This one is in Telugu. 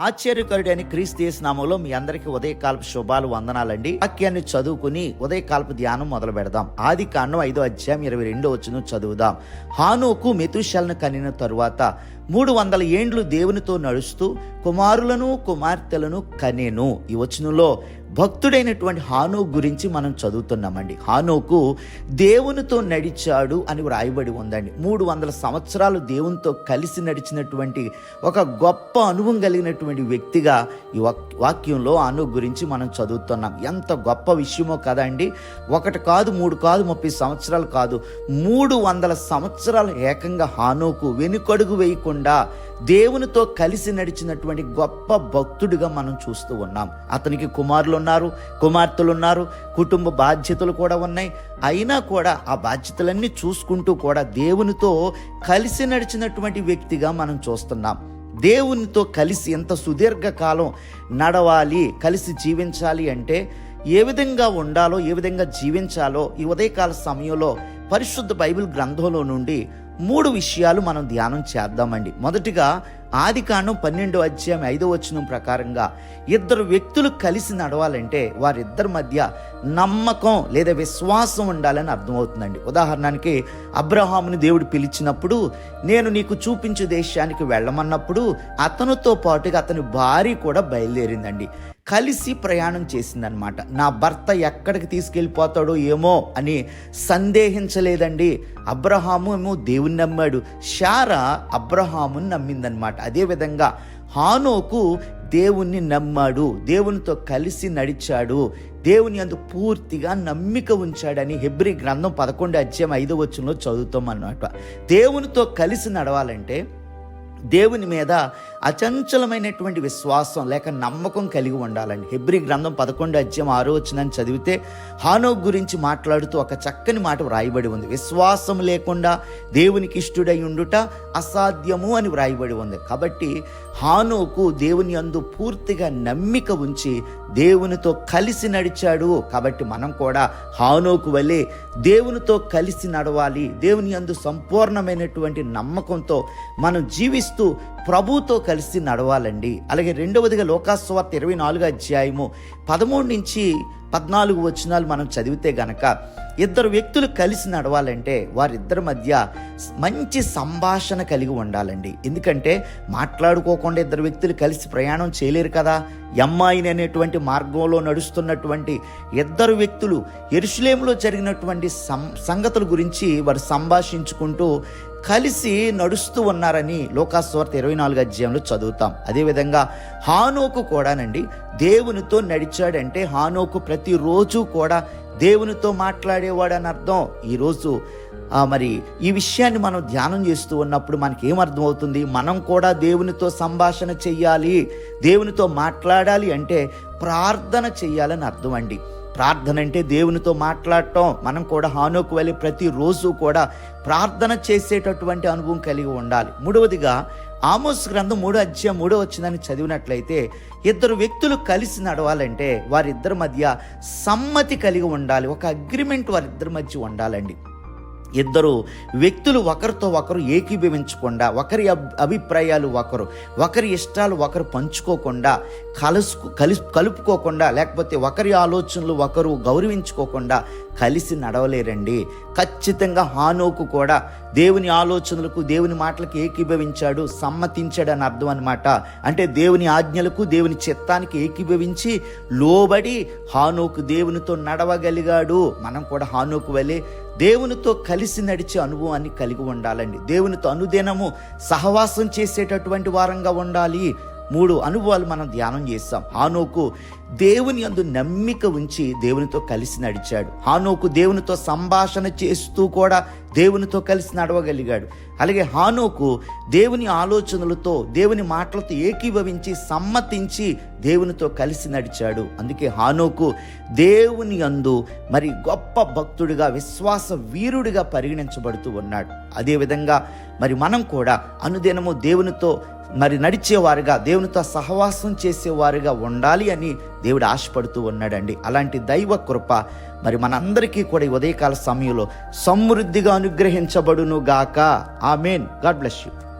ఆశ్చర్యకరుడైన క్రీస్తు నామంలో మీ అందరికీ ఉదయకాలపు శుభాలు వందనాలండి. వాక్యాన్ని చదువుకుని ఉదయకాలపు ధ్యానం మొదలు పెడదాం. ఆది కాండం ఐదో అధ్యాయం ఇరవై రెండో వచ్చును చదువుదాం. హానుకు మెతుషలను కనిన తరువాత మూడు వందల ఏండ్లు దేవునితో నడుస్తూ కుమారులను కుమార్తెలను కనేను. ఈ వచనంలో భక్తుడైనటువంటి హానో గురించి మనం చదువుతున్నామండి. హానోకు దేవునితో నడిచాడు అని రాయబడి ఉందండి. మూడు వందల సంవత్సరాలు దేవునితో కలిసి నడిచినటువంటి ఒక గొప్ప అనుభవం కలిగినటువంటి వ్యక్తిగా ఈ వాక్- వాక్యంలో హానో గురించి మనం చదువుతున్నాం. ఎంత గొప్ప విషయమో కదండి. ఒకటి కాదు మూడు కాదు ముప్పై సంవత్సరాలు కాదు. మూడు వందల సంవత్సరాలు ఏకంగా హానోకు వెనుకడుగు వేయకుండా దేవునితో కలిసి నడిచినటువంటి గొప్ప భక్తుడిగా మనం చూస్తూ ఉన్నాం. అతనికి కుమారులు ఉన్నారు కుమార్తెలు ఉన్నారు కుటుంబ బాధ్యతలు కూడా ఉన్నాయి. అయినా కూడా ఆ బాధ్యతలన్నీ చూసుకుంటూ కూడా దేవునితో కలిసి నడిచినటువంటి వ్యక్తిగా మనం చూస్తున్నాం. దేవునితో కలిసి ఎంత సుదీర్ఘకాలం నడవాలి కలిసి జీవించాలి అంటే ఏ విధంగా ఉండాలో ఏ విధంగా జీవించాలో ఈ ఉదయకాల సమయంలో పరిశుద్ధ బైబిల్ గ్రంథంలో నుండి మూడు విషయాలు మనం ధ్యానం చేద్దామండి. మొదటిగా ఆది కాండం పన్నెండు అధ్యాయం ఐదో వచనం ప్రకారంగా ఇద్దరు వ్యక్తులు కలిసి నడవాలంటే వారిద్దరి మధ్య నమ్మకం లేదా విశ్వాసం ఉండాలని అర్థమవుతుందండి. ఉదాహరణకి అబ్రహాముని దేవుడు పిలిచినప్పుడు నేను నీకు చూపించు దేశానికి వెళ్ళమన్నప్పుడు అతనితో పాటుగా అతని భార్య కూడా బయలుదేరిందండి. కలిసి ప్రయాణం చేసిందనమాట నా భర్త ఎక్కడికి తీసుకెళ్ళిపోతాడో ఏమో అని సందేహించలేదండి. అబ్రహాము ఏమో దేవుని నమ్మాడు. షారా అబ్రహాముని నమ్మిందనమాట అదేవిధంగా హానోకు దేవుణ్ణి నమ్మాడు. దేవునితో కలిసి నడిచాడు. దేవుని అందు పూర్తిగా నమ్మిక ఉంచాడని హెబ్రి గ్రంథం పదకొండు అధ్యాయం ఐదో వచ్చంలో చదువుతాం అన్నమాట. దేవునితో కలిసి నడవాలంటే దేవుని మీద అచంచలమైనటువంటి విశ్వాసం లేక నమ్మకం కలిగి ఉండాలండి. హెబ్రి గ్రంథం పదకొండు అధ్యయం ఆరో వచ్చిందని చదివితే హానోక్ గురించి మాట్లాడుతూ ఒక చక్కని మాట వ్రాయబడి ఉంది. విశ్వాసం లేకుండా దేవునికి ఇష్టుడై ఉండుట అసాధ్యము అని వ్రాయబడి ఉంది. కాబట్టి హానోకు దేవుని అందు పూర్తిగా నమ్మిక ఉంచి దేవునితో కలిసి నడిచాడు. కాబట్టి మనం కూడా హానోకు వలె దేవునితో కలిసి నడవాలి. దేవుని అందు సంపూర్ణమైనటువంటి నమ్మకంతో మనం జీవిస్తూ ప్రభుతో కలిసి నడవాలండి. అలాగే రెండవదిగా లోకాస్వార్త ఇరవై నాలుగు అధ్యాయము పదమూడు నుంచి పద్నాలుగు వచనాలు మనం చదివితే గనక ఇద్దరు వ్యక్తులు కలిసి నడవాలంటే వారిద్దరి మధ్య మంచి సంభాషణ కలిగి ఉండాలండి. ఎందుకంటే మాట్లాడుకోకుండా ఇద్దరు వ్యక్తులు కలిసి ప్రయాణం చేయలేరు కదా. ఎమ్మాయిని అనేటువంటి మార్గంలో నడుస్తున్నటువంటి ఇద్దరు వ్యక్తులు ఎరుషులేములో జరిగినటువంటి సం సంగతుల గురించి వారు సంభాషించుకుంటూ కలిసి నడుస్తూ ఉన్నారని లోకాస్వార్త ఇరవై నాలుగు అధ్యాయంలో చదువుతాం. అదేవిధంగా హానోకు కూడానండి దేవునితో నడిచాడంటే హానోకు ప్రతిరోజు కూడా దేవునితో మాట్లాడేవాడు అని అర్థం. ఈరోజు మరి ఈ విషయాన్ని మనం ధ్యానం చేస్తూ ఉన్నప్పుడు మనకి ఏమర్థమవుతుంది మనం కూడా దేవునితో సంభాషణ చెయ్యాలి దేవునితో మాట్లాడాలి అంటే ప్రార్థన చెయ్యాలని అర్థం అండి. ప్రార్థన అంటే దేవునితో మాట్లాడటం. మనం కూడా హానోకు వెళ్ళి ప్రతిరోజు కూడా ప్రార్థన చేసేటటువంటి అనుభవం కలిగి ఉండాలి. మూడవదిగా ఆమోస్ గ్రంథం మూడో అధ్యాయం మూడో వచ్చిందని చదివినట్లయితే ఇద్దరు వ్యక్తులు కలిసి నడవాలంటే వారిద్దరి మధ్య సమ్మతి కలిగి ఉండాలి. ఒక అగ్రిమెంట్ వారిద్దరి మధ్య ఉండాలండి. ఇద్దరు వ్యక్తులు ఒకరితో ఒకరు ఏకీభవించకుండా ఒకరి అబ్- అభిప్రాయాలు ఒకరు ఒకరి ఇష్టాలు ఒకరు పంచుకోకుండా కలుసు కలిసి కలుపుకోకుండా లేకపోతే ఒకరి ఆలోచనలు ఒకరు గౌరవించుకోకుండా కలిసి నడవలేరండి. ఖచ్చితంగా హానోకు కూడా దేవుని ఆలోచనలకు దేవుని మాటలకు ఏకీభవించాడు సమ్మతించాడు అని అర్థం అనమాట అంటే దేవుని ఆజ్ఞలకు దేవుని చిత్తానికి ఏకీభవించి లోబడి హానోకు దేవునితో నడవగలిగాడు. మనం కూడా హానోకు వెళ్ళి దేవునితో కలిసి నడిచే అనుభవాన్ని కలిగి ఉండాలండి. దేవునితో అనుదినము సహవాసం చేసేటటువంటి వారంగా ఉండాలి. మూడు అనుభవాలు మనం ధ్యానం చేస్తాం. హానోకు దేవుని అందు నమ్మిక ఉంచి దేవునితో కలిసి నడిచాడు. హానోకు దేవునితో సంభాషణ చేస్తూ కూడా దేవునితో కలిసి నడవగలిగాడు. అలాగే హానోకు దేవుని ఆలోచనలతో దేవుని మాటలతో ఏకీభవించి సమ్మతించి దేవునితో కలిసి నడిచాడు. అందుకే హానోకు దేవుని అందు మరి గొప్ప భక్తుడిగా విశ్వాస వీరుడిగా పరిగణించబడుతూ ఉన్నాడు. అదేవిధంగా మరి మనం కూడా అనుదినము దేవునితో మరి నడిచేవారుగా దేవునితో సహవాసం చేసేవారుగా ఉండాలి అని దేవుడు ఆశపడుతూ ఉన్నాడండి. అలాంటి దైవ కృప మరి మనందరికీ కూడా ఈ ఉదయకాల సమయంలో సమృద్ధిగా అనుగ్రహించబడును గాక. ఆమెన్. God bless you.